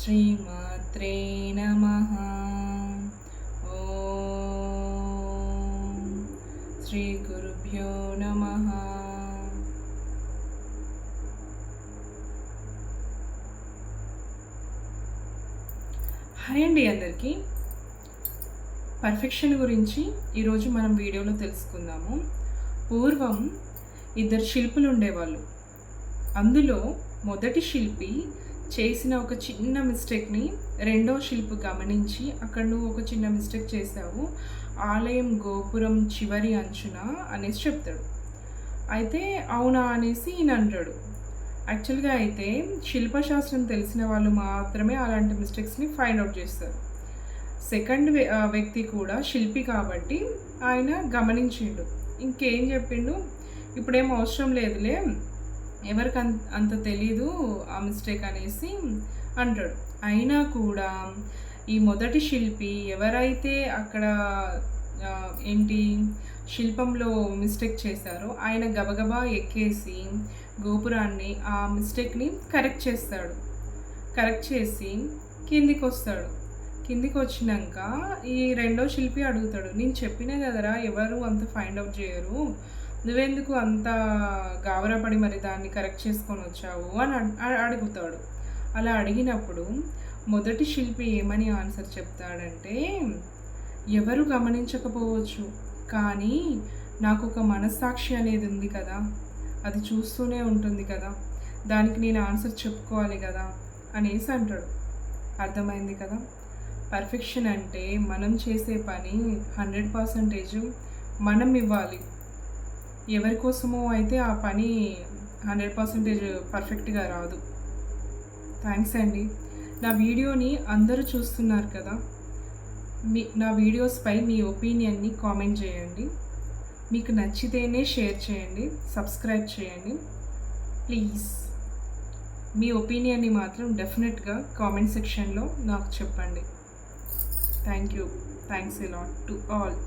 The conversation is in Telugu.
శ్రీమాత్రే నమ. శ్రీ గురుభ్యో నమ. హాయ్ అండి అందరికీ. పర్ఫెక్షన్ గురించి ఈరోజు మనం వీడియోలో తెలుసుకుందాము. పూర్వం ఇద్దరు శిల్పులు ఉండేవాళ్ళు. అందులో మొదటి శిల్పి చేసిన ఒక చిన్న మిస్టేక్ని రెండో శిల్పి గమనించి అక్కడ నువ్వు ఒక చిన్న మిస్టేక్ చేసావు ఆలయం గోపురం చివరి అంచున అనేసి చెప్తాడు. అయితే అవునా అనేసి ఈయన అంటాడు. యాక్చువల్గా అయితే శిల్పశాస్త్రం తెలిసిన వాళ్ళు మాత్రమే అలాంటి మిస్టేక్స్ని ఫైండ్ అవుట్ చేస్తారు. సెకండ్ వ్యక్తి కూడా శిల్పి కాబట్టి ఆయన గమనించిండు. ఇంకేం చెప్పిండు? ఇప్పుడేం అవసరం లేదులే. ఎవరికి అంత తెలీదు ఆ మిస్టేక్ అనేసి అంటాడు. అయినా కూడా ఈ మొదటి శిల్పి ఎవరైతే అక్కడ ఏంటి శిల్పంలో మిస్టేక్ చేశారో ఆయన గబగబా ఎక్కేసి గోపురాన్ని ఆ మిస్టేక్ని కరెక్ట్ చేస్తాడు. కరెక్ట్ చేసి కిందికి వస్తాడు కిందికి వచ్చినాక ఈ రెండో శిల్పి అడుగుతాడు నేను చెప్పినా కదరా ఎవరు అంత ఫైండ్ అవుట్ చేయరు నువ్వెందుకు అంత గావరపడి మరి దాన్ని కరెక్ట్ చేసుకొని వచ్చావు అని అడుగుతాడు. అలా అడిగినప్పుడు మొదటి శిల్పి ఏమని ఆన్సర్ చెప్తాడంటే ఎవరు గమనించకపోవచ్చు కానీ నాకు ఒక మనస్సాక్షి అనేది ఉంది కదా అది చూస్తూనే ఉంటుంది కదా దానికి నేను ఆన్సర్ చెప్పుకోవాలి కదా అనేసి అంటాడు. అర్థమైంది కదా? పర్ఫెక్షన్ అంటే మనం చేసే పని హండ్రెడ్ పర్సంటేజ్ మనం ఇవ్వాలి. ఎవరి కోసమో అయితే ఆ పని హండ్రెడ్ పర్సెంటేజ్ పర్ఫెక్ట్గా రాదు. థ్యాంక్స్ అండి. నా వీడియోని అందరూ చూస్తున్నారు కదా మీ నా వీడియోస్పై మీ ఒపీనియన్ని కామెంట్ చేయండి. మీకు నచ్చితేనే షేర్ చేయండి సబ్స్క్రైబ్ చేయండి. ప్లీజ్ మీ ఒపీనియన్ని మాత్రం డెఫినెట్గా కామెంట్ సెక్షన్లో నాకు చెప్పండి. Thank you. Thanks a lot to all.